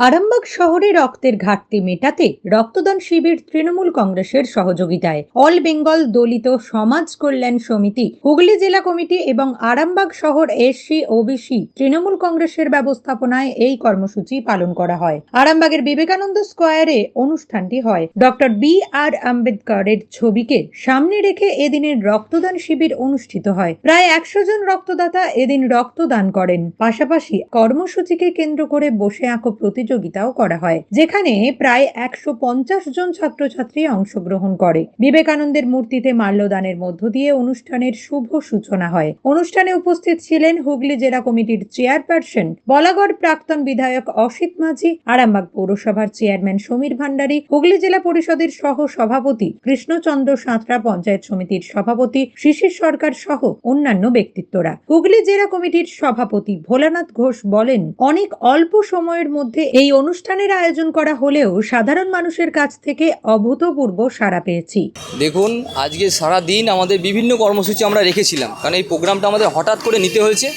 আরামবাগ শহরে রক্তের ঘাটতি মেটাতে রক্তদান শিবির তৃণমূল কংগ্রেসের সহযোগিতায়। অল বেঙ্গল দলিত সমাজ কল্যাণ সমিতি, হুগলি জেলা কমিটি এবং আরামবাগ শহর এসসি, ওবিসি তৃণমূল কংগ্রেসের ব্যবস্থাপনায় এই কর্মসূচি পালন করা হয়। আরামবাগের বিবেকানন্দ স্কোয়ারে অনুষ্ঠানটি হয়। ডক্টর বি আর আম্বেদকরের ছবিকে সামনে রেখে এদিনের রক্তদান শিবির অনুষ্ঠিত হয়। প্রায় একশো জন রক্তদাতা এদিন রক্তদান করেন। পাশাপাশি কর্মসূচিকে কেন্দ্র করে বসে আঁকো প্রতিযোগিতাও করা হয়, যেখানে প্রায় একশো পঞ্চাশ জন ছাত্রছাত্রী অংশগ্রহণ করে। বিবেকানন্দের মূর্তিতে মাল্যদানের মধ্য দিয়ে অনুষ্ঠানের শুভ সূচনা হয়। অনুষ্ঠানে উপস্থিত ছিলেন হুগলি জেলা কমিটির চেয়ারপারসন, বলাগড় প্রাক্তন বিধায়ক অসিত মাঝি, আরামবাগ পৌরসভার চেয়ারম্যান সমীর ভান্ডারী, হুগলি জেলা পরিষদের সহ সভাপতি কৃষ্ণচন্দ্র সাঁতরা পঞ্চায়েত সমিতির সভাপতি শিশির সরকার সহ অন্যান্য ব্যক্তিত্বরা। হুগলি জেলা কমিটির সভাপতি ভোলানাথ ঘোষ বলেন, অনেক অল্প সময়ের মধ্যে এই অনুষ্ঠানের আয়োজন করা হলেও সাধারণ মানুষের কাছ থেকে অভূতপূর্ব সাড়া পেয়েছি। দেখুন, আজকে সারা দিন আমাদের বিভিন্ন কর্মসূচি আমরা রেখেছিলাম। কারণ এই প্রোগ্রামটা আমাদের হঠাৎ করে নিতে হয়েছে।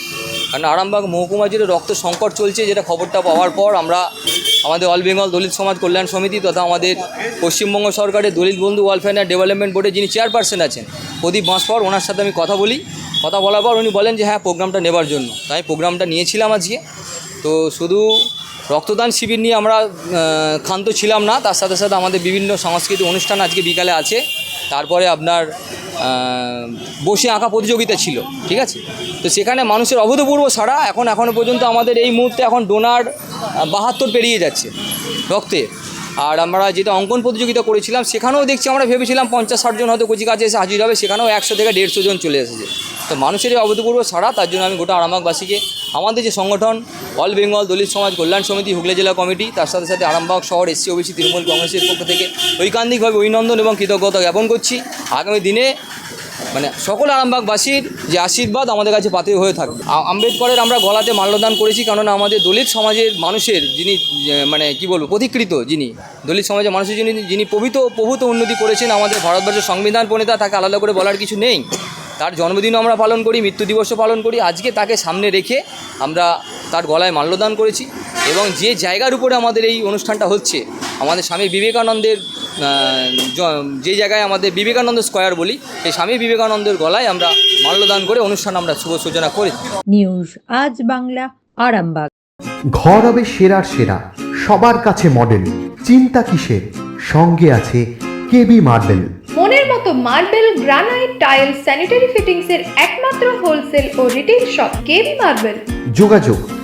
কারণ আরামবাগ মহকুমা জুড়ে রক্ত সংকট চলছে, যেটা খবরটা পাওয়ার পর আমরা আমাদের অল বেঙ্গল দলিত সমাজ কল্যাণ সমিতি তথা আমাদের পশ্চিমবঙ্গ সরকারের দলিত বন্ধু ওয়েলফেয়ার অ্যান্ড ডেভেলপমেন্ট বোর্ডের যিনি চেয়ারপারসন আছেন, প্রদীপ বাঁশপর, ওনার সাথে আমি কথা বলি। কথা বলার পর উনি বলেন যে হ্যাঁ প্রোগ্রামটা নেবার জন্য। তাই প্রোগ্রামটা নিয়েছিলাম আজকে। তো শুধু রক্তদান শিবির নিয়ে আমরা ক্ষান্ত ছিলাম না। তার সাথে সাথে আমাদের বিভিন্ন সাংস্কৃতিক অনুষ্ঠান আজকে বিকালে আছে। তারপরে আপনার বসে আঁকা প্রতিযোগিতা ছিল, ঠিক আছে? তো সেখানে মানুষের অভূতপূর্ব সারা এখন এখনও পর্যন্ত আমাদের এই মুহূর্তে এখন ডোনার বাহাত্তর পেরিয়ে যাচ্ছে রক্তের আর আমরা যেটা অঙ্কন প্রতিযোগিতা করেছিলাম, সেখানেও দেখছি আমরা ভেবেছিলাম পঞ্চাশ ষাটজন হয়তো কচি কাছে এসে হাজির হবে, সেখানেও একশো থেকে দেড়শো জন চলে এসেছে। তো মানুষের এই অভূতপূর্ব সারা তার জন্য আমি গোটা আরামবাগবাসীকে, আমাদের যে সংগঠন, অল বেঙ্গল দলিত সমাজ কল্যাণ সমিতি, হুগলি জেলা কমিটি, তার সাথে সাথে আরামবাগ শহর, এসসি, ওবিসি, তৃণমূল কংগ্রেসের পক্ষ থেকে ঐকান্তিকভাবে অভিনন্দন এবং কৃতজ্ঞতা জ্ঞাপন করছি। আগামী দিনে মানে সকল আরামবাগবাসীর যে আশীর্বাদ আমাদের কাছে পাতে হয়ে থাকবে। আ- আম্বেদকরের আমরা গলাতে মাল্যদান করেছি কেননা আমাদের দলিত সমাজের মানুষের যিনি মানে কি বলব, প্রতিকৃত যিনি, দলিত সমাজের মানুষের যিনি যিনি প্রভূত প্রভূত উন্নতি করেছেন, আমাদের ভারতবর্ষের সংবিধান প্রণেতা, তাকে আলাদা করে বলার কিছু নেই। তার জন্মদিনও আমরা পালন করি, মৃত্যু দিবসও পালন করি। আজকে তাকে সামনে রেখে আমরা তার গলায় মাল্যদান করেছি। এবং যে জায়গার উপরে আমাদের এই অনুষ্ঠানটা হচ্ছে আমাদের স্বামী বিবেকানন্দের যে জায়গায় আমাদের বিবেকানন্দ স্কোয়ার বলি সেই স্বামী বিবেকানন্দের গলায় আমরা মাল্যদান করে অনুষ্ঠান আমরা শুভ সূচনা করি নিউজ আজ বাংলা আরামবাগ। ঘর হবে সেরার সেরা সবার কাছে মডেল চিন্তা কিসের? সঙ্গে আছে কেবি মার্বেল মনের মতো marble granite tile sanitary fittings এর একমাত্র হোলসেল ও রিটেল শপ কেবি মার্বেল যোগাযোগ